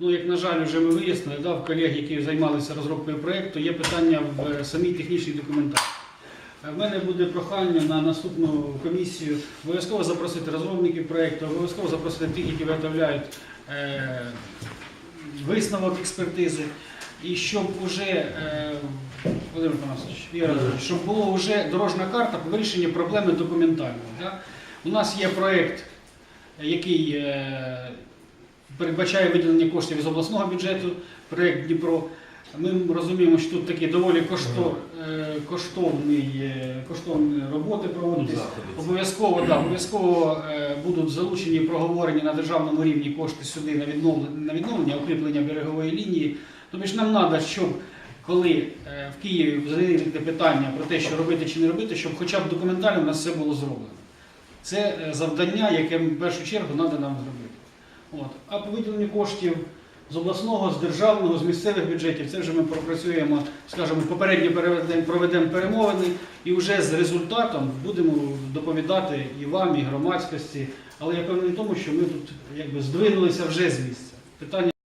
Ну, як на жаль, вже ми вияснили, да, в колег, які займалися розробкою проєкту, є питання в е, самій технічній документації. Е, В мене буде прохання на наступну комісію обов'язково запросити розробників проєкту, обов'язково запросити тих, які виготовляють е, висновок експертизи, і щоб уже, е, Володимир Панасович, щоб була вже дорожна карта по вирішенню проблеми документальної. Да? У нас є проєкт, який е, передбачає виділення коштів з обласного бюджету, проєкт Дніпро. Ми розуміємо, що тут такі доволі кошто, е, коштовні, коштовні роботи проводитись. Обов'язково, да, обов'язково е, будуть залучені проговорені на державному рівні кошти сюди на відновлення, на відновлення укріплення берегової лінії. Тобто ж нам треба, щоб коли е, в Києві взагалі виникне питання про те, що робити чи не робити, щоб хоча б документально у нас все було зроблено. Це завдання, яке в першу чергу треба нам зробити. От. А по виділенню коштів з обласного, з державного, з місцевих бюджетів, це вже ми пропрацюємо, скажімо, попередньо переведемо- проведемо перемовини і вже з результатом будемо доповідати і вам, і громадськості. Але я певний в тому, що ми тут якби здвинулися вже з місця. Питання